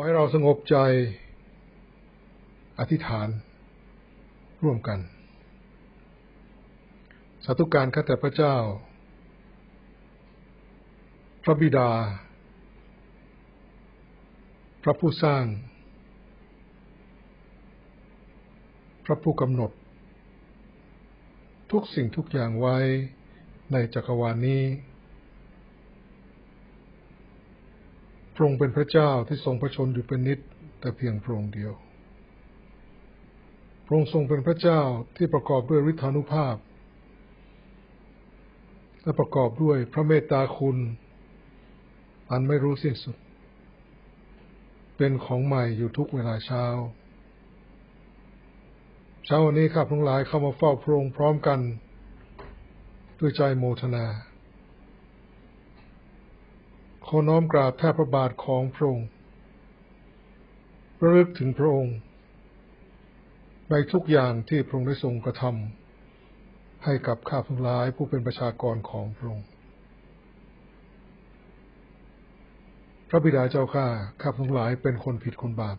อให้เราสงบใจอธิษฐานร่วมกัน สาธุการข้าแต่พระเจ้า พระบิดา พระผู้สร้าง พระผู้กำหนด ทุกสิ่งทุกอย่างไว้ในจักรวาลนี้ ระองค์เป็นพระเจ้าที่ทรงพระชนอยู่เป็นนิจแต่เพียงพระองค์เดียว พระองค์ทรงเป็นพระเจ้าที่ประกอบด้วยฤทธานุภาพ และประกอบด้วยพระเมตตาคุณ อันไม่รู้สิ้นสุด เป็นของใหม่อยู่ทุกเวลาเช้า เช้าวันนี้ข้าพงหลายเข้ามาเฝ้าพระองค์พร้อมกัน ด้วยใจโมทนา ขอน้อมกราบแทบพระบาทของพระองค์ระลึกถึงพระองค์ ในทุกอย่างที่พระองค์ได้ทรงกระทำให้กับข้าพงหลายผู้เป็นประชากรของพระองค์ พระบิดาเจ้าข้าข้าพงหลายเป็นคนผิดคนบาป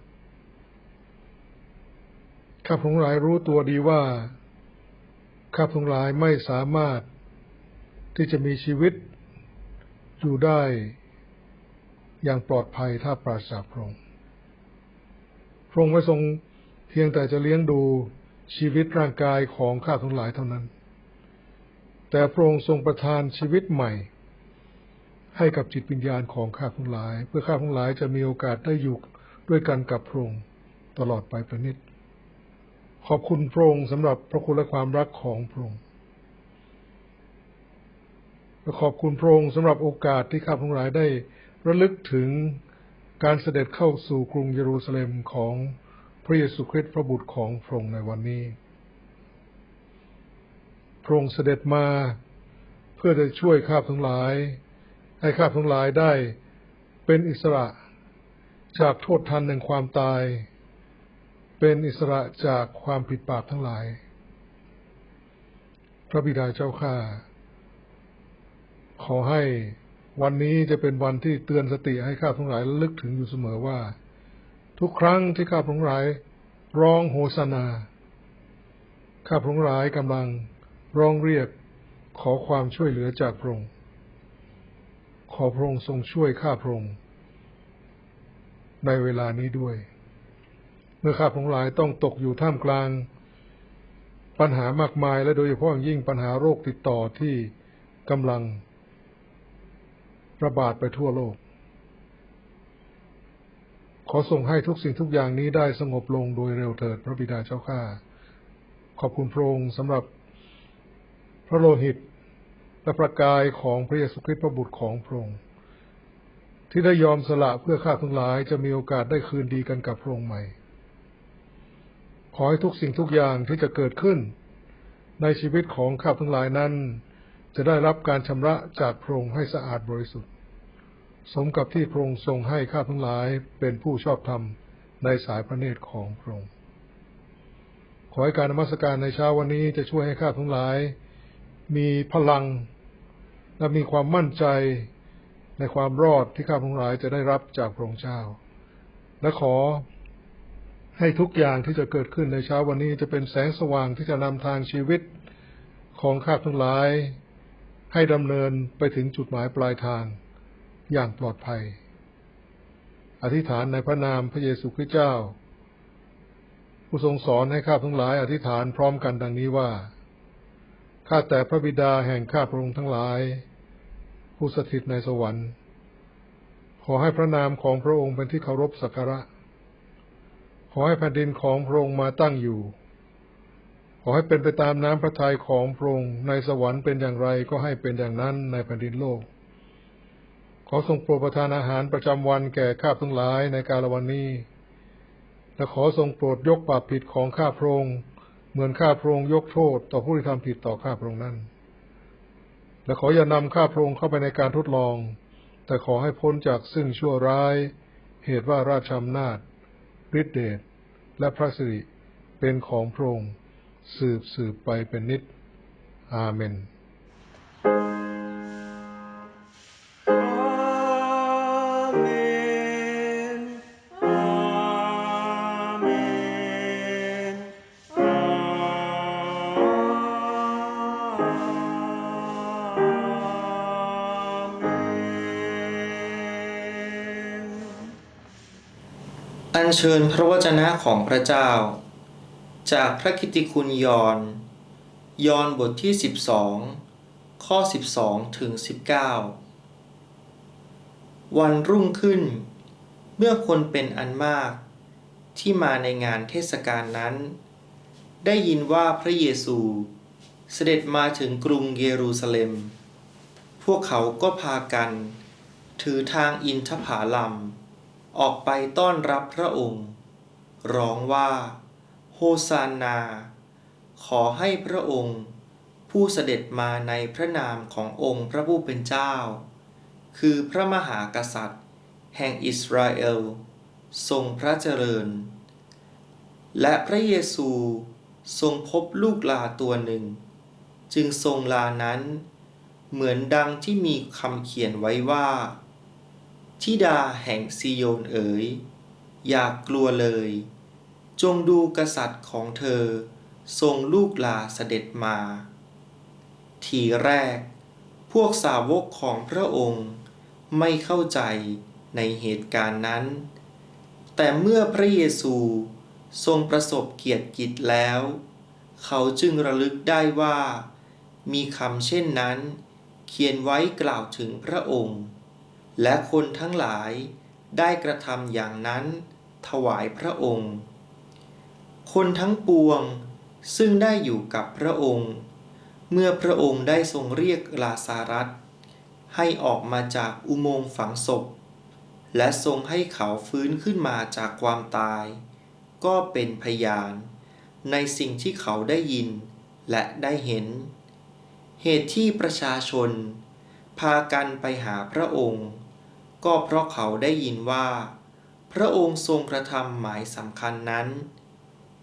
ข้าพงหลายรู้ตัวดีว่าข้าพงหลายไม่สามารถที่จะมีชีวิตอยู่ได้ อย่างปลอดภัยถ้าปราศจากพระองค์พระองค์ไม่ทรงเพียงแต่จะเลี้ยงดูชีวิตร่างกายของข้าทั้งหลายเท่านั้น แต่พระองค์ทรงประทานชีวิตใหม่ ให้กับจิตวิญญาณของข้าทั้งหลาย เพื่อข้าทั้งหลายจะมีโอกาสได้อยู่ด้วยกันกับพระองค์ตลอดไปป็นนิจขอบคุณพระองค์สำหรับพระคุณและความรักของพระองค์และขอบคุณพระองค์สำหรับโอกาสที่ข้าทั้งหลายได้ ระลึกถึงการเสด็จเข้าสู่กรุงเยรูซาเล็มของพระเยซูคริสต์พระบุตรของพระองค์ในวันนี้ พระองค์เสด็จมาเพื่อจะช่วยข้าพทั้งหลาย ให้ข้าพทั้งหลายได้เป็นอิสระจากโทษทันแห่งความตาย เป็นอิสระจากความผิดบาปทั้งหลาย พระบิดาเจ้าข้าขอให้ วันนี้จะเป็นวันที่เตือนสติให้ข้าทั้งหลายลึกถึงอยู่เสมอว่า ทุกครั้งที่ข้าทั้งหลายร้องโฮสนา ข้าทั้งหลายกำลังร้องเรียกขอความช่วยเหลือจากพระองค์ขอพระองค์ทรงช่วยข้าพระองค์ในเวลานี้ด้วย เมื่อข้าทั้งหลายต้องตกอยู่ท่ามกลาง ปัญหามากมายและโดยเฉพาะอย่างยิ่งปัญหาโรคติดต่อที่กำลัง ระบาดไปทั่วโลก ขอส่งให้ทุกสิ่งทุกอย่างนี้ได้สงบลงโดยเร็วเถิดพระบิดาเจ้าข้า ขอบคุณพระองค์สำหรับพระโลหิตและประกายของพระเยซูคริสต์พระบุตรของพระองค์ที่ได้ยอมสละเพื่อข้าทั้งหลายจะมีโอกาสได้คืนดีกันกับพระองค์ใหม่ ขอให้ทุกสิ่งทุกอย่างที่จะเกิดขึ้น ในชีวิตของข้าทั้งหลายนั้น จะได้รับการชำระจากพระองค์ให้สะอาดบริสุทธิ์ สมกับที่พระองค์ทรงให้ข้าทั้งหลายเป็นผู้ชอบธรรมในสายพระเนตรของพระองค์ ขอให้การนมัสการในเช้าวันนี้จะช่วยให้ข้าทั้งหลาย มีพลัง และมีความมั่นใจในความรอดที่ข้าทั้งหลายจะได้รับจากพระองค์เจ้า และขอให้ทุกอย่างที่จะเกิดขึ้นในเช้าวันนี้จะเป็นแสงสว่างที่จะนำทางชีวิตของข้าทั้งหลาย ให้ดำเนินไปถึงจุดหมายปลายทางอย่างปลอดภัย อธิษฐานในพระนามพระเยซูคริสต์เจ้า ผู้ทรงสอนให้ข้าทั้งหลายอธิษฐานพร้อมกันดังนี้ว่า ข้าแต่พระบิดาแห่งข้าพระองค์ทั้งหลาย ผู้สถิตในสวรรค์ ขอให้พระนามของพระองค์เป็นที่เคารพสักการะ ขอให้แผ่นดินของพระองค์มาตั้งอยู่ ขอให้เป็นไปตามน้ำพระทัยของพระองค์ในสวรรค์เป็นอย่างไรก็ให้เป็นอย่างนั้นในแผ่นดินโลก ขอทรงโปรดประทานอาหารประจำวันแก่ข้าทั้งหลายในกาลวันนี้ และขอทรงโปรดยกบาปผิดของข้าพระองค์เหมือนข้าพระองค์ยกโทษต่อผู้ที่ทำผิดต่อข้าพระองค์นั้น และขออย่านำข้าพระองค์เข้าไปในการทดลอง แต่ขอให้พ้นจากซึ่งชั่วร้าย เหตุว่าราชอำนาจฤทธิเดชและพระสิริเป็นของพระองค์ สืบสืบไปเป็นนิด อาเมนอัญเชิญพระวจนะของพระเจ้า จากพระคิติคุณยอน ยอนบทที่ 12 ข้อ 12 ถึง 19 วันรุ่งขึ้น เมื่อคนเป็นอันมากที่มาในงานเทศกาลนั้น ได้ยินว่าพระเยซูเสด็จมาถึงกรุงเยรูซาเล็ม พวกเขาก็พากัน ถือทางอินทผาลัม ออกไปต้อนรับพระองค์ ร้องว่า ซานา ขอให้พระองค์ ผู้เสด็จมาในพระนามขององค์พระผู้เป็นเจ้า คือพระมหากษัตริย์ แห่งอิสราเอล ทรงพระเจริญ และพระเยซูทรงพบลูกลาตัวหนึ่ง จึงทรงลานั้น เหมือนดังที่มีคำเขียนไว้ว่าทิดาแห่งซิโยนเอ๋ย อย่ากกลัวเลย จงดูกษัตริย์ของเธอ ทรงลูกลาเสด็จมา ทีแรก พวกสาวกของพระองค์ไม่เข้าใจในเหตุการณ์นั้น แต่เมื่อพระเยซูทรงประสบเกียรติกิจแล้ว เขาจึงระลึกได้ว่า มีคำเช่นนั้น เขียนไว้กล่าวถึงพระองค์ และคนทั้งหลายได้กระทำอย่างนั้นถวายพระองค์ คนทั้งปวงซึ่งได้อยู่กับพระองค์ เมื่อพระองค์ได้ทรงเรียกลาซารัส ให้ออกมาจากอุโมงค์ฝังศพ และทรงให้เขาฟื้นขึ้นมาจากความตาย ก็เป็นพยาน ในสิ่งที่เขาได้ยินและได้เห็น เหตุที่ประชาชน พากันไปหาพระองค์ ก็เพราะเขาได้ยินว่า พระองค์ทรงกระทำหมายสำคัญนั้น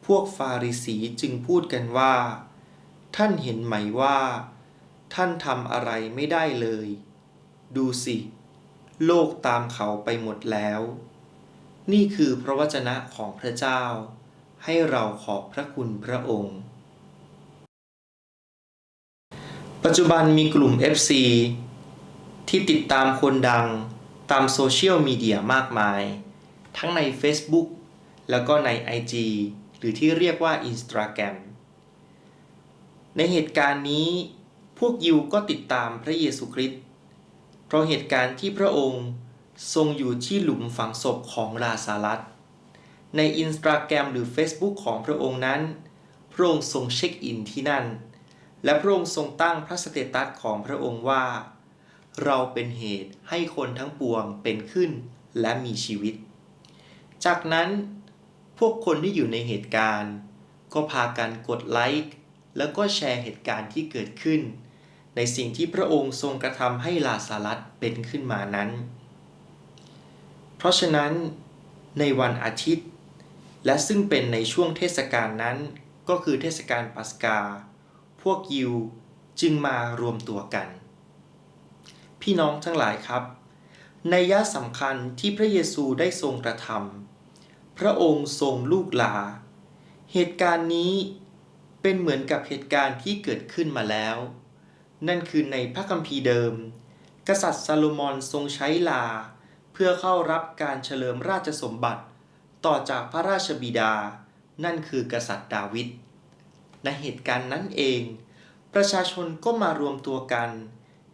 พวกฟาริสีจึงพูดกันว่า ท่านเห็นไหมว่า ท่านทำอะไรไม่ได้เลย ดูสิ โลกตามเขาไปหมดแล้ว นี่คือพระวจนะของพระเจ้า ให้เราขอบพระคุณพระองค์ ปัจจุบันมีกลุ่ม FC ที่ติดตามคนดังตามโซเชียลมีเดียมากมาย ทั้งใน Facebook แล้วก็ใน IG หรือที่เรียกว่า Instagram ในเหตุการณ์นี้พวกยิวก็ติดตามพระเยซูคริสต์เพราะเหตุการณ์ที่พระองค์ทรงอยู่ที่หลุมฝังศพของลาซารัสใน Instagram หรือ Facebook ของพระองค์นั้น พระองค์ทรงเช็คอินที่นั่น และพระองค์ทรงตั้งพระสเตตัสของพระองค์ว่า เราเป็นเหตุให้คนทั้งปวงเป็นขึ้นและมีชีวิต จากนั้น พวกคนที่อยู่ในเหตุการณ์ ก็พากันกดไลค์แล้วก็แชร์เหตุการณ์ที่เกิดขึ้น ในสิ่งที่พระองค์ทรงกระทำให้ลาซารัสเป็นขึ้นมานั้น เพราะฉะนั้นในวันอาทิตย์ และซึ่งเป็นในช่วงเทศกาลนั้น ก็คือเทศกาลปัสกา พวกยิวจึงมารวมตัวกัน พี่น้องทั้งหลายครับ ในยะสำคัญที่พระเยซูได้ทรงกระทำ พระองค์ทรงลูกลา เหตุการณ์นี้เป็นเหมือนกับเหตุการณ์ที่เกิดขึ้นมาแล้ว นั่นคือในพระคัมภีร์เดิม กษัตริย์ซาโลมอนทรงใช้ลา เพื่อเข้ารับการเฉลิมราชสมบัติ ต่อจากพระราชบิดา นั่นคือกษัตริย์ดาวิดในเหตุการณ์นั้นเอง ประชาชนก็มารวมตัวกัน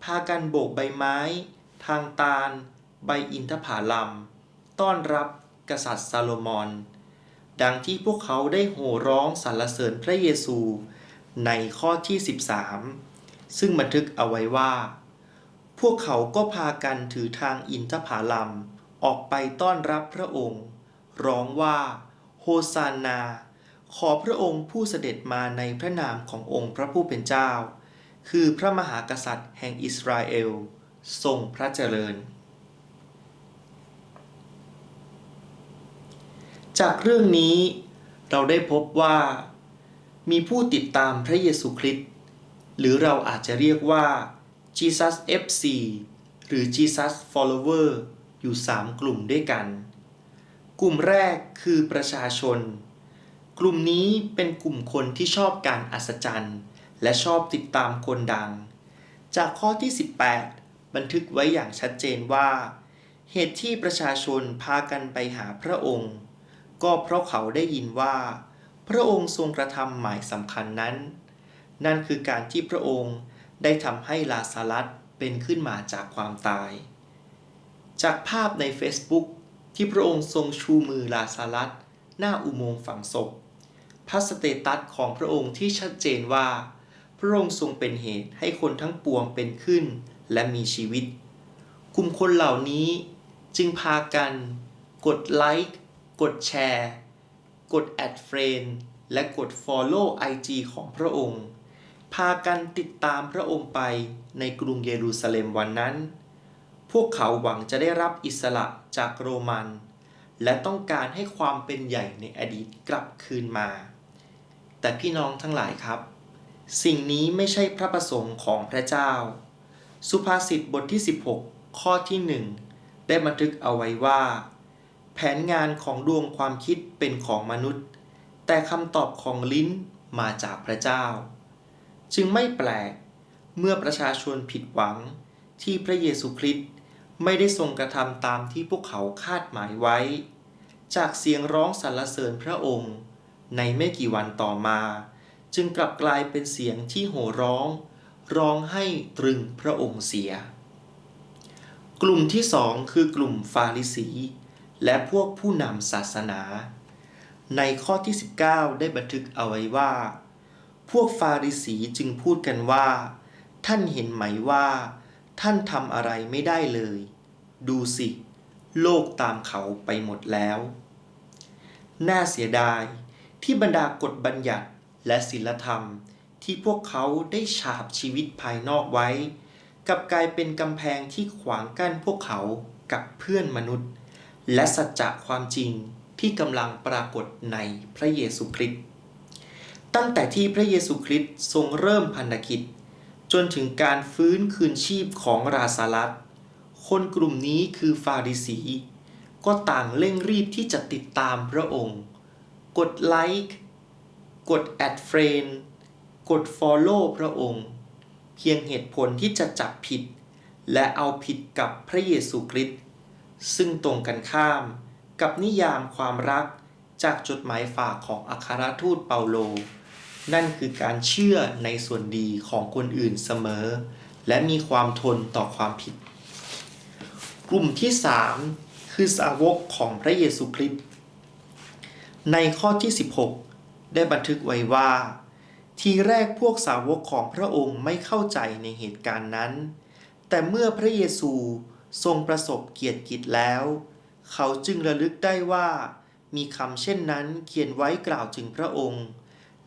พากันโบกใบไม้ ทางตาล ใบอินทผลัม ต้อนรับ กษัตริย์ซาโลมอน ดังที่พวกเขาได้โห่ร้องสรรเสริญพระเยซูในข้อที่ 13 ซึ่งบันทึกเอาไว้ว่า พวกเขาก็พากันถือทางอินทผลัมออกไปต้อนรับพระองค์ ร้องว่า โฮซานา ขอพระองค์ผู้เสด็จมาในพระนามขององค์พระผู้เป็นเจ้า คือพระมหากษัตริย์แห่งอิสราเอล ทรงพระเจริญ จากเรื่องนี้เราได้พบว่า มีผู้ติดตามพระเยซูคริสต์หรือเราอาจจะเรียกว่า Jesus FC หรือ Jesus Follower อยู่ 3 กลุ่มด้วยกัน กลุ่มแรกคือประชาชน กลุ่มนี้เป็นกลุ่มคนที่ชอบการอัศจรรย์ และชอบติดตามคนดัง จากข้อที่ 18 บันทึกไว้อย่างชัดเจนว่า เหตุที่ประชาชนพากันไปหาพระองค์ ก็เพราะเขาได้ยินว่า พระองค์ทรงกระทำหมายสำคัญนั้น นั่นคือการที่พระองค์ได้ทำให้ลาซารัสเป็นขึ้นมาจากความตาย จากภาพใน Facebook ที่พระองค์ทรงชูมือลาซารัสหน้าอุโมงค์ฝังศพพระสเตตัสของพระองค์ที่ชัดเจนว่า พระองค์ทรงเป็นเหตุให้คนทั้งปวงเป็นขึ้นและมีชีวิต กลุ่มคนเหล่านี้จึงพากัน กดไลค์ กดแชร์ กดแอดเฟรนและกด Follow IG ของพระองค์ พากันติดตามพระองค์ไปในกรุงเยรูซาเล็มวันนั้น พวกเขาหวังจะได้รับอิสระจากโรมัน และต้องการให้ความเป็นใหญ่ในอดีตกลับคืนมา แต่พี่น้องทั้งหลายครับ สิ่งนี้ไม่ใช่พระประสงค์ของพระเจ้า สุภาษิตบทที่ 16 ข้อที่ 1 ได้บันทึกเอาไว้ว่า แผนงานของดวงความคิดเป็นของมนุษย์ แต่คำตอบของลิ้นมาจากพระเจ้า จึงไม่แปลก เมื่อประชาชนผิดหวังที่พระเยซูคริสต์ไม่ได้ทรงกระทำตามที่พวกเขาคาดหมายไว้ จากเสียงร้องสรรเสริญพระองค์ ในไม่กี่วันต่อมา จึงกลับกลายเป็นเสียงที่โห่ร้อง ร้องให้ตรึงพระองค์เสีย กลุ่มที่สองคือกลุ่มฟาริสี และพวกผู้นำศาสนา ในข้อที่ 19 ได้บันทึกเอาไว้ว่า พวกฟาริสีจึงพูดกันว่า ท่านเห็นไหมว่า ท่านทำอะไรไม่ได้เลย ดูสิ โลกตามเขาไปหมดแล้ว น่าเสียดายที่บรรดากฎบัญญัติและศีลธรรมที่พวกเขาได้ฉาบชีวิตภายนอกไว้ กับกลายเป็นกำแพงที่ขวางกั้นพวกเขากับเพื่อนมนุษย์ และสัจจะความจริงที่กำลังปรากฏในพระเยซูคริสต์ตั้งแต่ที่พระเยซูคริสต์ทรงเริ่มพันธกิจ จนถึงการฟื้นคืนชีพของราซาลัสคนกลุ่มนี้คือฟาริสี ก็ต่างเร่งรีบที่จะติดตามพระองค์ กดไลค์กดแอดเฟรนกด Follow พระองค์ เพียงเหตุผลที่จะจับผิด และเอาผิดกับพระเยซูคริสต์ ซึ่งตรงกันข้าม กับนิยามความรักจากจดหมายฝากของอัครทูตเปาโล นั่นคือการเชื่อในส่วนดีของคนอื่นเสมอ และมีความทนต่อความผิด กลุ่มที่ 3 คือสาวกของพระเยซูคริสต์ในข้อที่ 16 ได้บันทึกไว้ว่า ทีแรกพวกสาวกของพระองค์ไม่เข้าใจในเหตุการณ์นั้น แต่เมื่อพระเยซู ทรงประสบเกียรติกิจแล้ว เขาจึงระลึกได้ว่า มีคำเช่นนั้นเขียนไว้กล่าวถึงพระองค์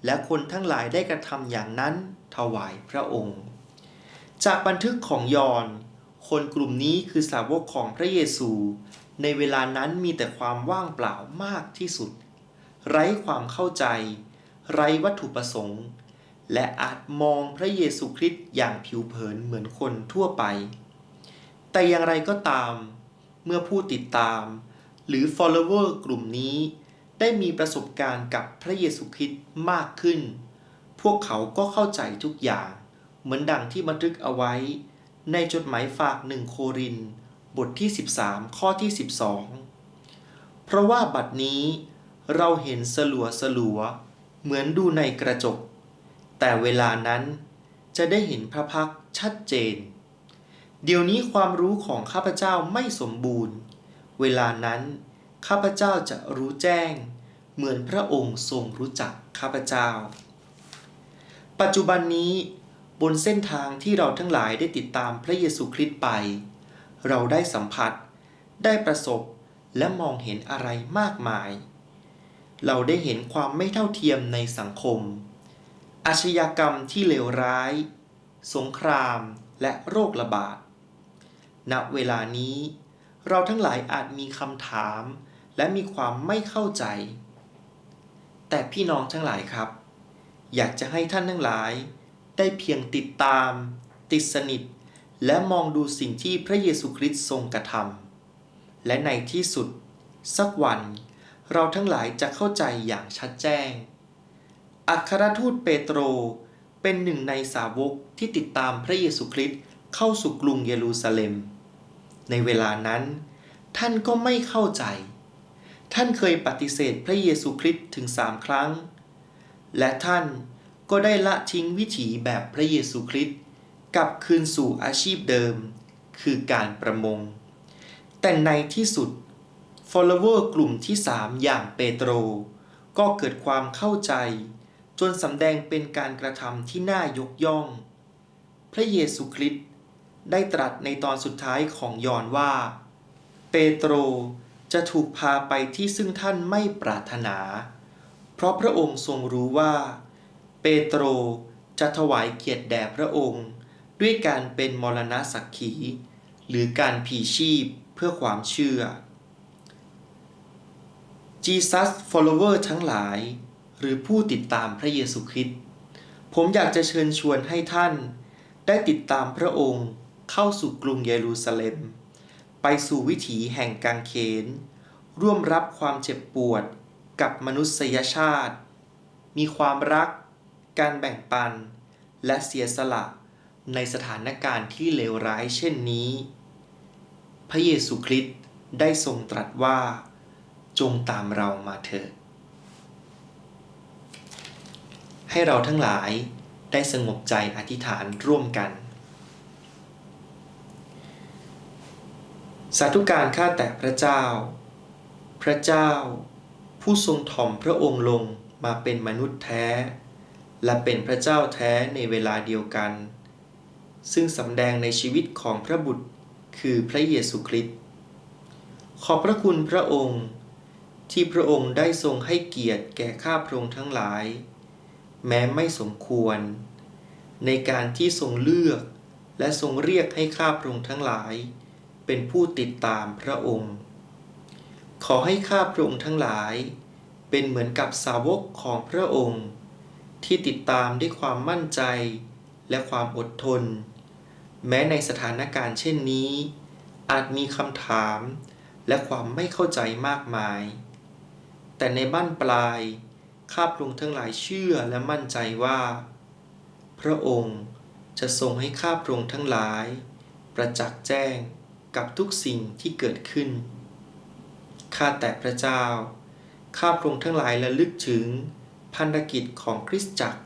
และคนทั้งหลายได้กระทำอย่างนั้นถวายพระองค์ จากบันทึกของยอห์นคนกลุ่มนี้คือสาวกของพระเยซู ในเวลานั้นมีแต่ความว่างเปล่ามากที่สุด ไร้ความเข้าใจ ไร้วัตถุประสงค์ และอาจมองพระเยซูคริสต์อย่างผิวเผินเหมือนคนทั่วไป แต่อย่างไรก็ตาม เมื่อผู้ติดตาม หรือ follower กลุ่มนี้ ได้มีประสบการณ์กับพระเยซูคริสต์มากขึ้น พวกเขาก็เข้าใจทุกอย่าง เหมือนดังที่บันทึกเอาไว้ ในจดหมายฝากหนึ่งโคริน บทที่ 13 ข้อที่ 12 เพราะว่าบัดนี้เราเห็นสลัวสลัว เหมือนดูในกระจก แต่เวลานั้นจะได้เห็นพระพักชัดเจน เดี๋ยวนี้ความรู้ของข้าพเจ้าไม่สมบูรณ์ เวลานั้น ข้าพเจ้าจะรู้แจ้ง เหมือนพระองค์ทรงรู้จักข้าพเจ้า ปัจจุบันนี้ บนเส้นทางที่เราทั้งหลายได้ติดตามพระเยซูคริสต์ไป เราได้สัมผัส ได้ประสบและมองเห็นอะไรมากมาย เราได้เห็นความไม่เท่าเทียมในสังคม อาชญากรรมที่เลวร้าย สงครามและโรคระบาด ณเวลานี้ เราทั้งหลายอาจมีคำถาม และมีความไม่เข้าใจ แต่พี่น้องทั้งหลายครับ อยากจะให้ท่านทั้งหลาย ได้เพียงติดตาม ติดสนิท และมองดูสิ่งที่พระเยซูคริสต์ทรงกระทำและในที่สุด สักวัน เราทั้งหลายจะเข้าใจอย่างชัดแจ้ง อัครทูตเปโตรเป็นหนึ่งในสาวกที่ติดตามพระเยซูคริสต์เข้าสู่กรุงเยรูซาเล็ม ในเวลานั้น ท่านก็ไม่เข้าใจ ท่านเคยปฏิเสธพระเยซูคริสต์ถึงสามครั้ง และท่านก็ได้ละทิ้งวิถีแบบพระเยซูคริสต์กลับคืนสู่อาชีพเดิม คือการประมง แต่ในที่สุด follower กลุ่มที่สามอย่างเปโตร ก็เกิดความเข้าใจ จนสำแดงเป็นการกระทำที่น่ายกย่อง พระเยซูคริสต์ ได้ตรัสในตอนสุดท้ายของยอห์นว่า เปโตรจะถูกพาไปที่ซึ่งท่านไม่ปรารถนา เพราะพระองค์ทรงรู้ว่า เปโตรจะถวายเกียรติแด่พระองค์ ด้วยการเป็นมรณะสักขี หรือการผีชีพเพื่อความเชื่อ Jesus follower ทั้งหลาย หรือผู้ติดตามพระเยซูคริสต์ผมอยากจะเชิญชวนให้ท่านได้ติดตามพระองค์ เข้าสู่กรุงเยรูซาเล็ม ไปสู่วิถีแห่งกางเขน ร่วมรับความเจ็บปวดกับมนุษยชาติ มีความรัก การแบ่งปัน และเสียสละในสถานการณ์ที่เลวร้ายเช่นนี้ พระเยซูคริสต์ได้ทรงตรัสว่า จงตามเรามาเถิด ให้เราทั้งหลายได้สงบใจอธิษฐานร่วมกัน สาธุการข้าแต่พระเจ้า พระเจ้า ผู้ทรงถ่อมพระองค์ลงมาเป็นมนุษย์แท้ และเป็นพระเจ้าแท้ในเวลาเดียวกัน ซึ่งสำแดงในชีวิตของพระบุตรคือพระเยซูคริสต์ขอบพระคุณพระองค์ ที่พระองค์ได้ทรงให้เกียรติแก่ข้าพระองค์ทั้งหลาย แม้ไม่สมควร ในการที่ทรงเลือกและทรงเรียกให้ข้าพระองค์ทั้งหลาย เป็นผู้ติดตามพระองค์ ขอให้ข้าพระองค์ทั้งหลาย เป็นเหมือนกับสาวกของพระองค์ ที่ติดตามด้วยความมั่นใจและความอดทน แม้ในสถานการณ์เช่นนี้ อาจมีคำถามและความไม่เข้าใจมากมาย แต่ในบ้านปลาย ข้าพระองค์ทั้งหลายเชื่อและมั่นใจว่า พระองค์จะทรงให้ข้าพระองค์ทั้งหลาย ประจักษ์แจ้ง กับทุกสิ่งที่เกิดขึ้น ข้าแต่พระเจ้า ข้าพระองค์ทั้งหลายระลึกถึงพันธกิจของคริสตจักร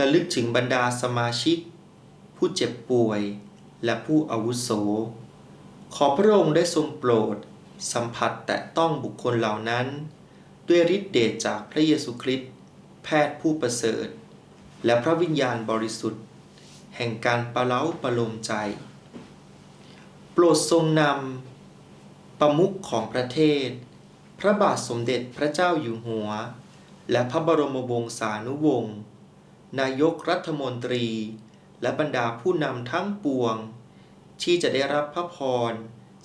ระลึกถึงบรรดาสมาชิก ผู้เจ็บป่วยและผู้อาวุโส ขอพระองค์ได้ทรงโปรด สัมผัสแต่ต้องบุคคลเหล่านั้น ด้วยฤทธิเดชจากพระเยซูคริสต์แพทย์ผู้ประเสริฐ และพระวิญญาณบริสุทธิ์ แห่งการประเล้าประโลมใจ โปรดทรงนำประมุขของประเทศ พระบาทสมเด็จพระเจ้าอยู่หัว และพระบรมวงศานุวงศ์นายกรัฐมนตรี และบรรดาผู้นำทั้งปวง ที่จะได้รับพระพร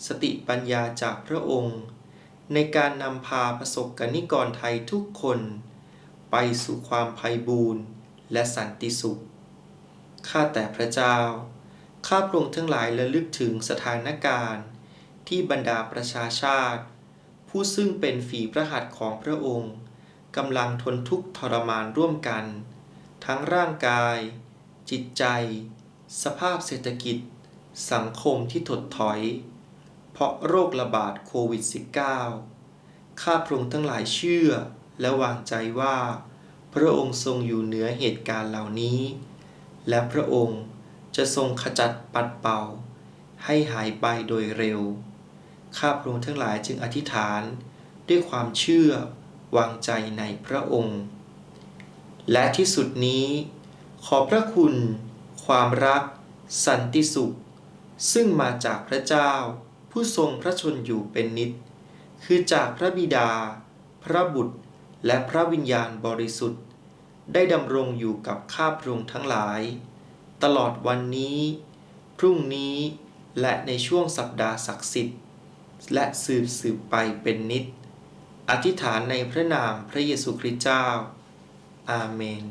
สติปัญญาจากพระองค์ ในการนำพาประสบกนิกรไทยทุกคน ไปสู่ความไพ่บูรณ์และสันติสุข ข้าแต่พระเจ้า ข้าพระองค์ทั้งหลายระลึกถึงสถานการณ์ ที่บรรดาประชาชาติ ผู้ซึ่งเป็นฝีพระหัตถ์ของพระองค์กำลังทนทุกข์ทรมานร่วมกัน ทั้งร่างกาย จิตใจ สภาพเศรษฐกิจ สังคมที่ถดถอย เพราะโรคระบาดโควิด -19 ข้าพระองค์ทั้งหลายเชื่อและวางใจว่า พระองค์ทรงอยู่เหนือเหตุการณ์เหล่านี้ และพระองค์ จะทรงขจัดปัดเป่า ให้หายไปโดยเร็ว ข้าพระองค์ทั้งหลายจึงอธิษฐานด้วยความเชื่อวางใจในพระองค์ และที่สุดนี้ ขอพระคุณ ความรัก สันติสุข ซึ่งมาจากพระเจ้า ผู้ทรงพระชนอยู่เป็นนิจคือจากพระบิดา พระบุตร และพระวิญญาณบริสุทธิ์ ได้ดำรงอยู่กับข้าพระองค์ทั้งหลาย ตลอดวันนี้ พรุ่งนี้ และในช่วงสัปดาห์ศักดิ์สิทธิ์ และสืบสืบไปเป็นนิจอธิษฐานในพระนามพระเยซูคริสต์เจ้า อาเมน